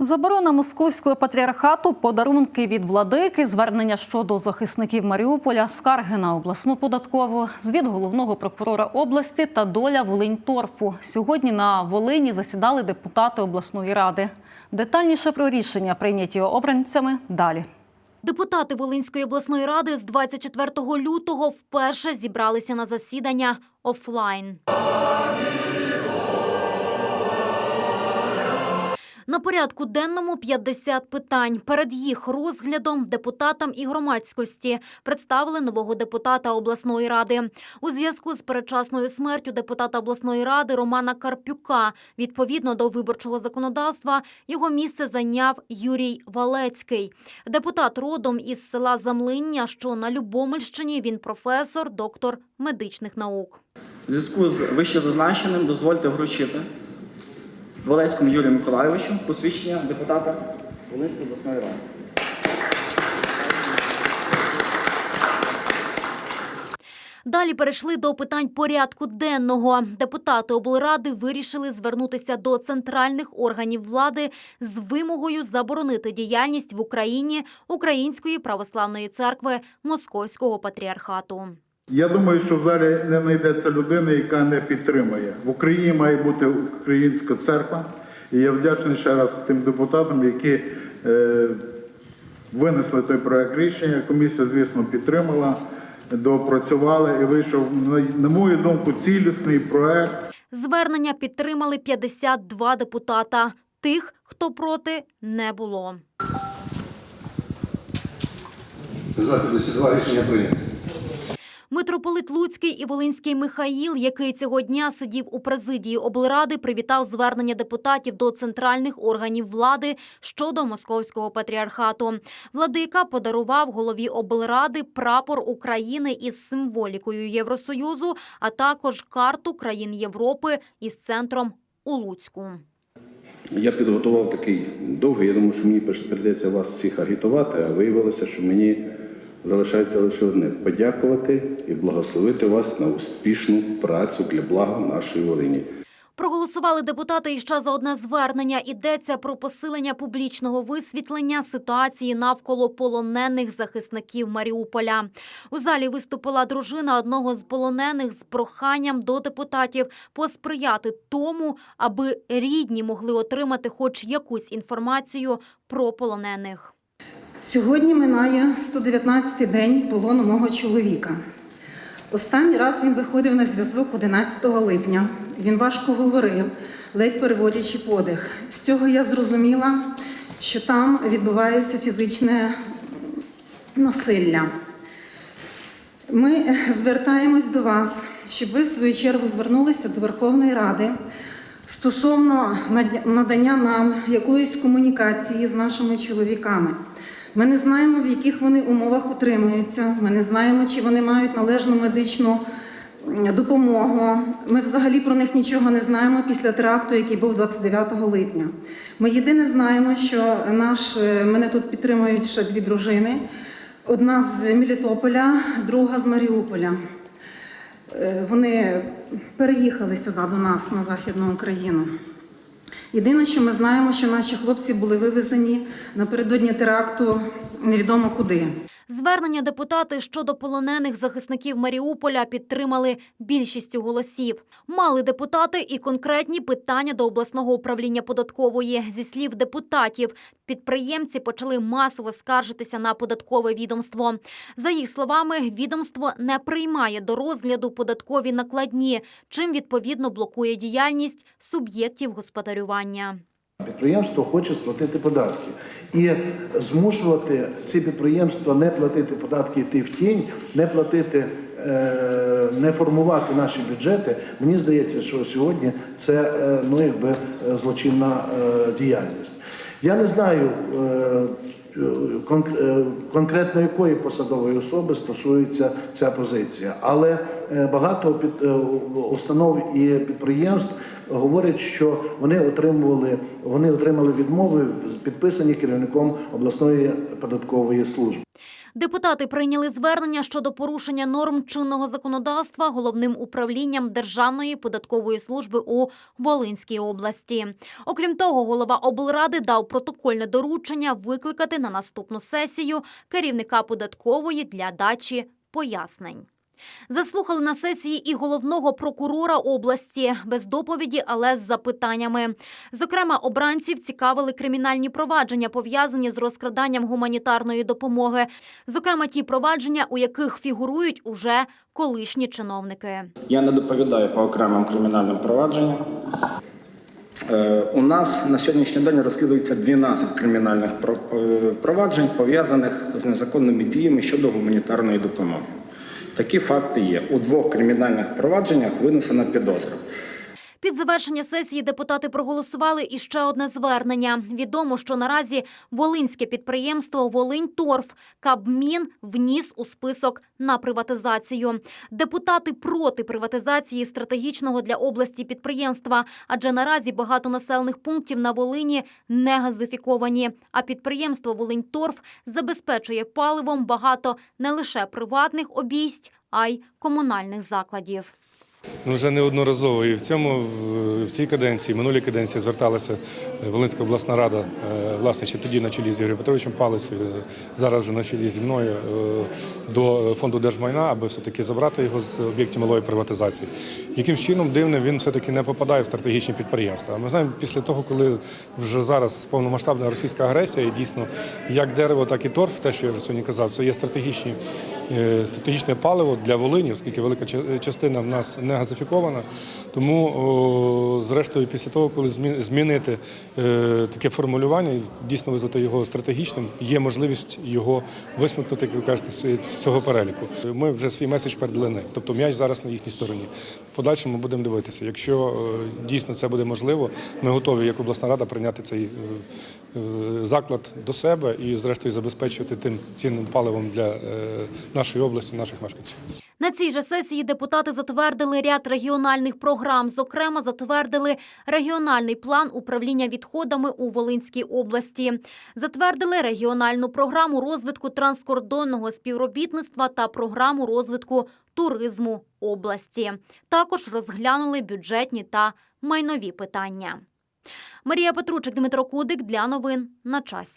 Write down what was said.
Заборона московського патріархату, подарунки від владики, звернення щодо захисників Маріуполя, скарги на обласну податкову, звіт головного прокурора області та доля Волиньторфу. Сьогодні на Волині засідали депутати обласної ради. Детальніше про рішення, прийняті обранцями, далі. Депутати Волинської обласної ради з 24 лютого вперше зібралися на засідання офлайн. На порядку денному 50 питань. Перед їх розглядом депутатам і громадськості представили нового депутата обласної ради. У зв'язку з передчасною смертю депутата обласної ради Романа Карпюка, відповідно до виборчого законодавства, його місце зайняв Юрій Валецький. Депутат родом із села Замлиння, що на Любомельщині він професор, доктор медичних наук. В зв'язку з вищезазначеним дозвольте вручити Валецькому Юрію Миколайовичу посвідчення депутата Волинської обласної ради. Далі перейшли до питань порядку денного. Депутати облради вирішили звернутися до центральних органів влади з вимогою заборонити діяльність в Україні Української православної церкви Московського патріархату. Я думаю, що в залі не знайдеться людини, яка не підтримує. В Україні має бути українська церква. І я вдячний ще раз тим депутатам, які е, винесли той проект рішення. Комісія, звісно, підтримала, доопрацювала і вийшов, на, на мою думку, цілісний проект. Звернення підтримали 52 депутата. Тих, хто проти, не було. За 52 рішення прийнято. Митрополит Луцький і Волинський Михаїл, який цього дня сидів у президії облради, привітав звернення депутатів до центральних органів влади щодо московського патріархату. Владика подарував голові облради прапор України із символікою Євросоюзу, а також карту країн Європи із центром у Луцьку. Я підготував такий довгий. Я думаю, що мені прийдеться вас всіх агітувати, а виявилося, що мені залишається лише одне подякувати і благословити вас на успішну працю для блага нашої Волині. Проголосували депутати іще за одне звернення. Йдеться про посилення публічного висвітлення ситуації навколо полонених захисників Маріуполя. У залі виступила дружина одного з полонених з проханням до депутатів посприяти тому, аби рідні могли отримати хоч якусь інформацію про полонених. Сьогодні минає 119-й день полону мого чоловіка. Останній раз він виходив на зв'язок 11 липня. Він важко говорив, ледь переводячи подих. З цього я зрозуміла, що там відбувається фізичне насилля. Ми звертаємось до вас, щоб ви в свою чергу звернулися до Верховної Ради стосовно надання нам якоїсь комунікації з нашими чоловіками. Ми не знаємо, в яких вони умовах утримуються. Ми не знаємо, чи вони мають належну медичну допомогу. Ми взагалі про них нічого не знаємо після теракту, який був 29 липня. Ми єдине знаємо, що наш е, мене тут підтримують ще дві дружини. Одна з Мелітополя, друга з Маріуполя. Е, Вони переїхали сюди до нас на Західну Україну. Єдине, що ми знаємо, що наші хлопці були вивезені напередодні теракту невідомо куди. Звернення депутати щодо полонених захисників Маріуполя підтримали більшістю голосів. Мали депутати і конкретні питання до обласного управління податкової. Зі слів депутатів, підприємці почали масово скаржитися на податкове відомство. За їх словами, відомство не приймає до розгляду податкові накладні, чим відповідно блокує діяльність суб'єктів господарювання. Підприємство хоче сплатити податки. І змушувати ці підприємства не платити податки, йти в тінь, не платити, е, не формувати наші бюджети. Мені здається, що сьогодні це е, ну, якби, е, злочинна діяльність. Я не знаю кон- конкретно якої посадової особи стосується ця позиція, але багато установ і підприємств говорять, що вони отримували, вони отримали відмови підписані керівником обласної податкової служби. Депутати прийняли звернення щодо порушення норм чинного законодавства головним управлінням Державної податкової служби у Волинській області. Окрім того, голова облради дав протокольне доручення викликати на наступну сесію керівника податкової для дачі пояснень. Заслухали на сесії і головного прокурора області без доповіді, але з запитаннями. Зокрема, обранців цікавили кримінальні провадження, пов'язані з розкраданням гуманітарної допомоги. Зокрема, ті провадження, у яких фігурують уже колишні чиновники. Я не доповідаю по окремим кримінальним провадженням. Е, У нас на сьогоднішній день розслідується 12 кримінальних е, проваджень, пов'язаних з незаконними діями щодо гуманітарної допомоги. Такі факти є. У двох кримінальних провадженнях винесена підозра. Під завершення сесії депутати проголосували і ще одне звернення. Відомо, що наразі волинське підприємство «Волиньторф» Кабмін вніс у список на приватизацію. Депутати проти приватизації стратегічного для області підприємства, адже наразі багато населених пунктів на Волині не газифіковані. А підприємство «Волиньторф» забезпечує паливом багато не лише приватних обійсть, а й комунальних закладів. Ну, вже неодноразово і в цьому в- цій каденції, в минулій каденції зверталася е, Волинська обласна рада, е, власне, ще тоді на чолі з Ігорем Петровичем Палицею, е, зараз вже на чолі зі мною до фонду держмайна, аби все-таки забрати його з об'єктів малої приватизації. Якимсь чином дивним він все-таки не попадає в стратегічні підприємства. А Ми знаємо, після того, коли вже зараз повномасштабна російська агресія, і дійсно як дерево, так і торф, те, що я вже сьогодні казав, це є стратегічні стратегічне паливо для Волині, оскільки велика ча- частина в нас не газифікована. Тому, зрештою, після того, коли змінити е, таке формулювання, дійсно визнати його стратегічним, є можливість його висмикнути, як ви кажете, з цього переліку. Ми вже свій меседж передали них, тобто м'яч зараз на їхній стороні. В подальшому будемо дивитися. Якщо е, дійсно це буде можливо, ми готові як обласна рада прийняти цей е, е, заклад до себе і, зрештою, забезпечувати тим цінним паливом для е, нашої області, наших мешканців. На цій же сесії депутати затвердили ряд регіональних програм. Зокрема, затвердили регіональний план управління відходами у Волинській області. Затвердили регіональну програму розвитку транскордонного співробітництва та програму розвитку туризму області. Також розглянули бюджетні та майнові питання. Марія Петручик, Дмитро Кудик для новин на часі.